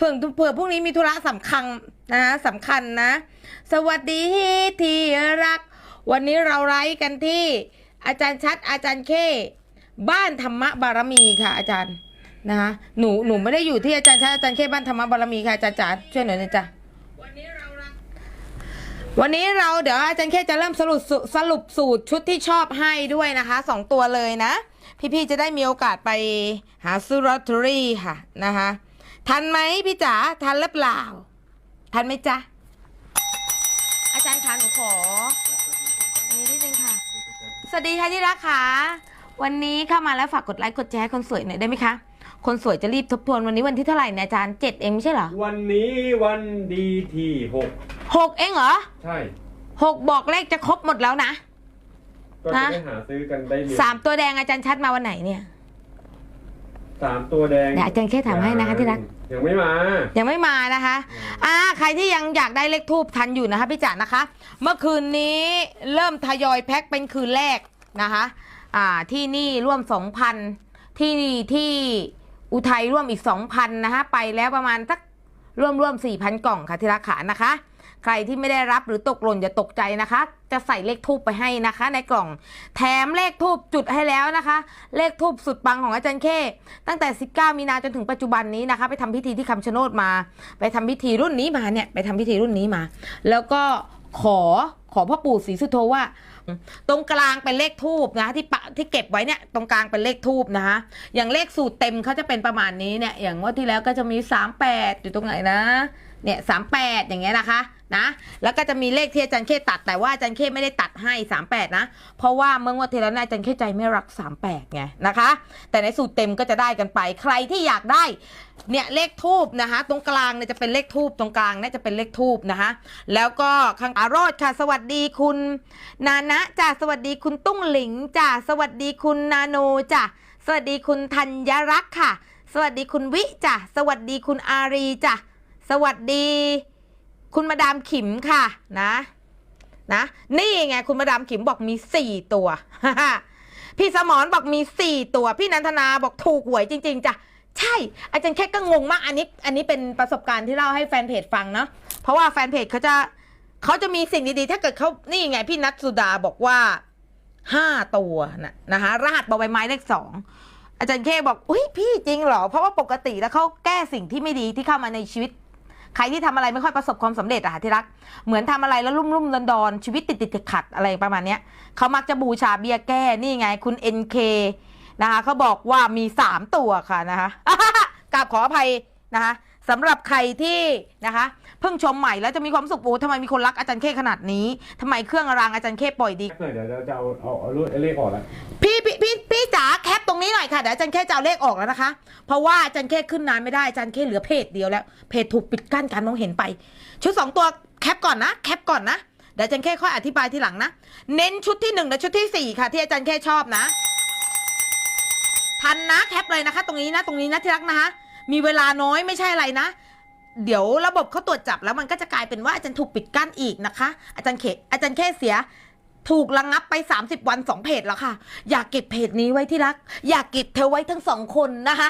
เผื่อเผื่อพรุ่งนี้มีธุระสำคัญนะสำคัญนะ สวัสดีที่รัก วันนี้เราไลฟ์กันที่ อาจารย์ชัดอาจารย์เคบ้านธรรมบารมีค่ะอาจารย์นะคะหนูหนูไม่ได้อยู่ที่อาจารย์ชัดอาจารย์เคบ้านธรรมบารมีค่ะอาจารย์จ๋าช่วยหน่อยนะจ๊ะวันนี้เราวันนี้เราเดี๋ยวอาจารย์เคจะเริ่มสรุปสูสรุปสูตรชุดที่ชอบให้ด้วยนะคะสองตัวเลยนะ พี่ๆจะได้มีโอกาสไปหาซื้อลอตเตอรี่ค่ะนะคะ ทันไหมพี่จ๋าทันหรือเปล่า ทันไหมจ๊ะอาจารย์คะหนูขออันนี้นิดนึงค่ะ สวัสดีค่ะที่รักค่ะวันนี้เข้ามาแล้วฝากกดไลค์กดแชร์ให้คนสวยหน่อยได้ไหมคะคนสวยจะรีบทบทวนวันนี้วันที่เท่าไหร่เนี่ยอาจารย์เจ็ดเองไม่ใช่เหรอวันนี้วันดีที่หกหกเองเหรอใช่หกบอกเลขจะครบหมดแล้วนะก็จะได้หาซื้อกันได้เร็วสามตัวแดงอาจารย์ชัดมาวันไหนเนี่ย สามตัวแดงเดี๋ยวอาจารย์แค่ถามให้นะคะที่รัก ยังไม่มา ยังไม่มานะคะ อ่า ใครที่ยังอยากได้เลขทูบทันอยู่นะคะพี่จ๋านะคะ เมื่อคืนนี้เริ่มทยอยแพ็คเป็นคืนแรกนะคะ อ่า ที่นี่ร่วม2,000ที่ที่อุทัยร่วมอีก2,000นะคะ ไปแล้วประมาณสักร่วมร่วม4,000กล่องค่ะที่ราคานะคะ ใครที่ไม่ได้รับหรือตกหล่นอย่าตกใจนะคะ จะใส่เลขทูบไปให้นะคะ ในกล่องแถมเลขทูบจุดให้แล้วนะคะ เลขทูบสุดปังของอาจารย์เคตั้งแต่ 19 มีนาจนถึงปัจจุบันนี้นะคะ ไปทำพิธีที่คำชะโนดมา ไปทำพิธีรุ่นนี้มาเนี่ยไปทำพิธีรุ่นนี้มา แล้วก็ขอ ขอพ่อปู่ศรีสุโธว่า ตรงกลางเป็นเลขทูบนะที่ปะที่เก็บไว้เนี่ยตรงกลางเป็นเลขทูบนะคะอย่างเลขสูตรเต็มเขาจะเป็นประมาณนี้เนี่ย อย่างว่าที่แล้วก็จะมี 38 อยู่ตรงไหนนะเนี่ย38อย่างเงี้ยนะคะนะแล้วก็จะมีเลขที่อาจารย์เคตัดแต่ว่าอาจารย์เคไม่ได้ตัดให้38นะเพราะว่าเมื่องวดที่แล้วเนยอาจารย์เคใจไม่รัก38ไงนะคะ แต่ในสูตรเต็มก็จะได้กันไปใครที่อยากได้เนี่ยเลขทูบนะคะ ตรงกลางเนี่ยจะเป็นเลขทูบตรงกลางเนี่ยจะเป็นเลขทูบนะคะ แล้วก็ข้างอารอดค่ะสวัสสดีคุณ นานะจ้ะสวัสดีคุณตุ้งหลิงจ้ะสวัสดีคุณนาโนจ้ะสวัสดีคุณธัญรักษ์ค่ะ สวัสดีคุณวิจ้ะสวัสดีคุณอารีจ้ะสวัสดี คุณมาดามขิมค่ะนะนะนี่ไงคุณมาดามขิมบอกมีสี่ตัว พี่สมรบอกมีสี่ตัว พี่นันทนาบอกถูกหวยจริง ๆจ้ะใช่ อาจารย์แค่ก็งงมากอันนี้อันนี้เป็นประสบการณ์ที่เล่าให้แฟนเพจฟังเนาะเพราะว่าแฟนเพจเขาจะ เขาจะมีสิ่งดีๆ ถ้าเกิดเขานี่ไงพี่นัทสุดาบอกว่าห้าตัวนะนะคะรหัสบอใบไม้เลขสองอาจารย์เคบอกอุ้ยพี่จริงเหรอ เพราะว่าปกติแล้วเขาแก้สิ่งที่ไม่ดีที่เข้ามาในชีวิต ใครที่ทำอะไรไม่ค่อยประสบความสำเร็จอะคะที่รัก เหมือนทำอะไรแล้วลุ่มลุ่มดอนดอนๆชีวิตติดติดๆขัดอะไรประมาณเนี้ยเขามักจะบูชาเบียแก้นี่ไง คุณ NK นะคะเขาบอกว่ามีสามตัวค่ะนะคะกราบขออภัยนะคะ สำหรับใครที่นะคะเพิ่งชมใหม่แล้วจะมีความสุขโอ้ทำไมมีคนรักอาจารย์เคขนาดนี้ทำไมเครื่องรางอาจารย์เคปล่อยดีหน่อยเดี๋ยวเราจะเอาเอาเอาเลขออกแล้วพี่พี่พี่พี่จ๋าแคปตรงนี้หน่อยค่ะเดี๋ยวอาจารย์แค่จะเอาเลขออกแล้วนะคะ เพราะว่าอาจารย์แค่ขึ้นนานไม่ได้อาจารย์แค่เหลือเพจเดียวแล้ว เพจถูกปิดกั้นการมองเห็นไป ชุดสองตัวแคปก่อนนะแคปก่อนนะเดี๋ยวอาจารย์แค่ค่อยอธิบายทีหลังนะเน้นชุดที่หนึ่งและชุดที่สี่ค่ะ ที่อาจารย์แค่ชอบนะ ทันนะแคปเลยนะคะ ตรงนี้นะตรงนี้นะที่รักนะคะ มีเวลาน้อยไม่ใช่อะไรนะ เดี๋ยวระบบเขาตรวจจับแล้วมันก็จะกลายเป็นว่าอาจารย์ถูกปิดกั้นอีกนะคะ อาจารย์เขอาจารย์แค่เสียถูกระงงับไป 30 วันสองเพจแล้วค่ะ อยากเก็บเพจนี้ไว้ที่รัก อยากเก็บเธอไว้ทั้งสองคนนะคะ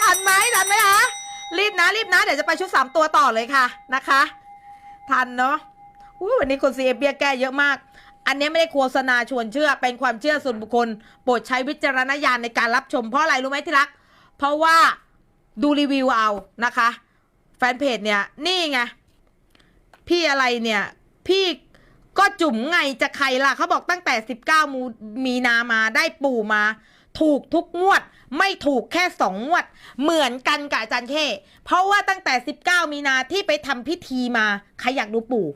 ทันไหมทันไหมคะรีบนะรีบนะ เดี๋ยวจะไปชุดสามตัวต่อเลยค่ะนะคะ ทันเนาะวันนี้คนซีเอเบียแก้เยอะมาก อันนี้ไม่ได้โฆษณาชวนเชื่อ เป็นความเชื่อส่วนบุคคล โปรดใช้วิจารณญาณในการรับชมเพราะอะไรรู้ไหมที่รัก เพราะว่าดูรีวิวเอานะคะ แฟนเพจเนี่ย นี่ไง พี่อะไรเนี่ย พี่ก็จุ๋มไงจะใครล่ะเขาบอกตั้งแต่ 19มูมีนามาได้ปู่มา ถูกทุกงวด ไม่ถูกแค่สองงวด เหมือนกันกับอาจารย์เคเพราะว่าตั้งแต่ 19 มีนาที่ไปทำพิธีมา ใครอยากดูปู่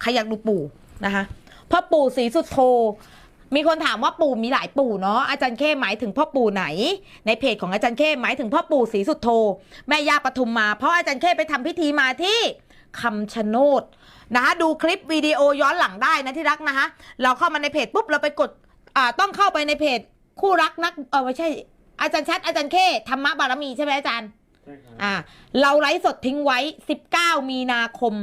ใครอยากดูปู่นะคะ พ่อปู่ศรีสุดโธมีคนถามว่าปู่มีหลายปู่เนาะอาจารย์เคหมายถึงพ่อปู่ไหน ในเพจของอาจารย์เคหมายถึงพ่อปู่ศรีสุดโธแม่ย่าปทุมมา เพราะอาจารย์เคไปทำพิธีมาที่คำชะโนดนะคะดูคลิปวิดีโอย้อนหลังได้นะที่รักนะคะเราเข้ามาในเพจปุ๊บเราไปกดอ่าต้องเข้าไปในเพจคู่รักนักเออไม่ใช่อาจารย์ชัดอาจารย์เคธรรมะบารมีใช่ไหมอาจารย์ อ่าเราไลฟ์สดทิ้งไว้ 19 มีนาคม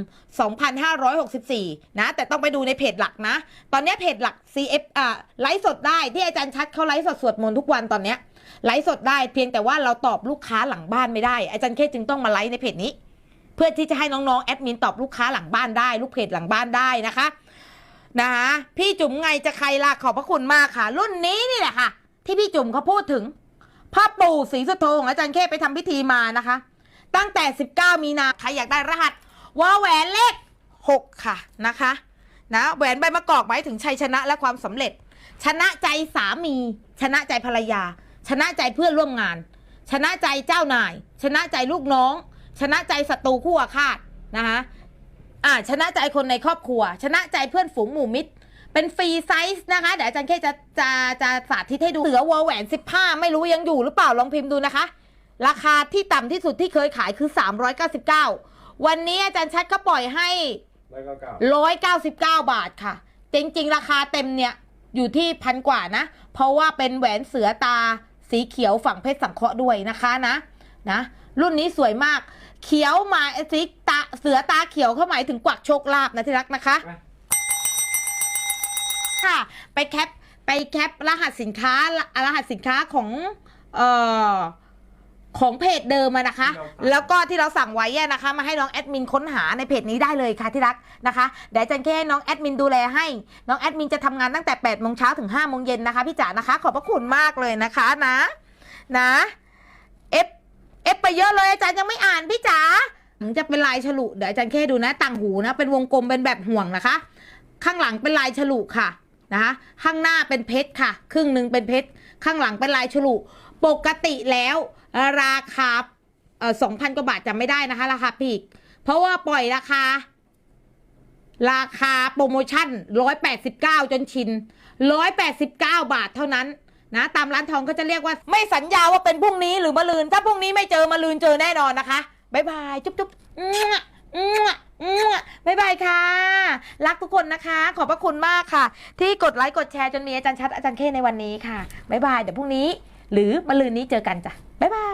2564 นะ แต่ต้องไปดูในเพจหลักนะ ตอนนี้เพจหลัก CF อ่าไลฟ์สดได้ที่อาจารย์ชัดเขาไลฟ์สดสวดมนต์ทุกวันตอนเนี้ยไลฟ์สดได้เพียงแต่ว่าเราตอบลูกค้าหลังบ้านไม่ได้ อาจารย์เคจึงต้องมาไลฟ์ในเพจนี้ เพื่อที่จะให้น้องๆแอดมินตอบลูกค้าหลังบ้านได้ ลูกเพจหลังบ้านได้นะคะนะคะพี่จุ๋มไงจะใครล่ะขอบพระคุณมากค่ะ รุ่นนี้นี่แหละค่ะ ที่พี่จุ๋มเขาพูดถึง พ่อปู่ศรีสุโธของอาจารย์เคไปทำพิธีมานะคะ ตั้งแต่ 19 มีนาใครอยากได้รหัสว่าแหวนเลข 6 ค่ะนะคะนะแหวนใบมะกอกหมายถึงชัยชนะและความสำเร็จ ชนะใจสามี ชนะใจภรรยา ชนะใจเพื่อนร่วมงาน ชนะใจเจ้านาย ชนะใจลูกน้อง ชนะใจศัตรูคู่อาฆาตนะคะอ่าชนะใจคนในครอบครัว ชนะใจเพื่อนฝูงหมู่มิตร เป็นฟรีไซส์นะคะ เดี๋ยวอาจารย์เคจะจะจะสาธิตให้ดูเสือวอลแหวน15 ไม่รู้ยังอยู่หรือเปล่าลองพิมพ์ดูนะคะ ราคาที่ต่ำที่สุดที่เคยขายคือ 399 วันนี้อาจารย์ชัดก็ปล่อยให้แล้วก็เก่า199 บาทค่ะ จริง ๆ ราคาเต็มเนี่ยอยู่ที่พันกว่านะ เพราะว่าเป็นแหวนเสือตาสีเขียวฝั่งเพชรสังเคราะห์ด้วยนะคะนะนะ รุ่นนี้สวยมาก เขียวหมายสีตาเสือตาเขียวเขาหมายถึงกวักโชคลาภนะที่รักนะคะไป ค่ะ ไปแคปไปแคปรหัสสินค้ารหัสสินค้าของเอ่อของเพจเดิมอะนะคะ แล้วก็ที่เราสั่งไว้อะนะคะ มาให้น้องแอดมินค้นหาในเพจนี้ได้เลยค่ะที่รักนะคะเดี๋ยวอาจันแค่ให้น้องแอดมินดูแลให้ น้องแอดมินจะทำงานตั้งแต่8โมงเช้าถึง5โมงเย็นนะคะ พี่จ๋านะคะ ขอบพระคุณมากเลยนะคะนะนะเอฟเอฟไปเยอะเลยอาจารย์ยังไม่อ่านพี่จ๋าถึงจะเป็นลายฉลุเดี๋ยวอาจารย์แค่ดูนะ ต่างหูนะ เป็นวงกลมเป็นแบบห่วงนะคะ ข้างหลังเป็นลายฉลุค่ะ นะคะข้างหน้าเป็นเพชรค่ะ ครึ่งหนึ่งเป็นเพชรข้างหลังเป็นลายฉลุปกติแล้วราคาสองพันกว่าบาทจำไม่ได้นะคะ ราคาพีกเพราะว่าปล่อยราคา ราคาโปรโมชั่น189จนชิน189บเก้าบาทเท่านั้นนะตามร้านทองก็จะเรียกว่า ไม่สัญญาว่าเป็นพรุ่งนี้หรือมะลืน ถ้าพรุ่งนี้ไม่เจอมะลืนเจอแน่นอนนะคะ บ๊ายบาย จุ๊บจุ๊บ บายบายค่ะ รักทุกคนนะคะ ขอบพระคุณมากค่ะ ที่กดไลค์กดแชร์จนมีอาจารย์ชัดอาจารย์เคในวันนี้ค่ะ บ๊ายบาย เดี๋ยวพรุ่งนี้ หรือมะลืนนี้เจอกันจ้ะ บ๊ายบาย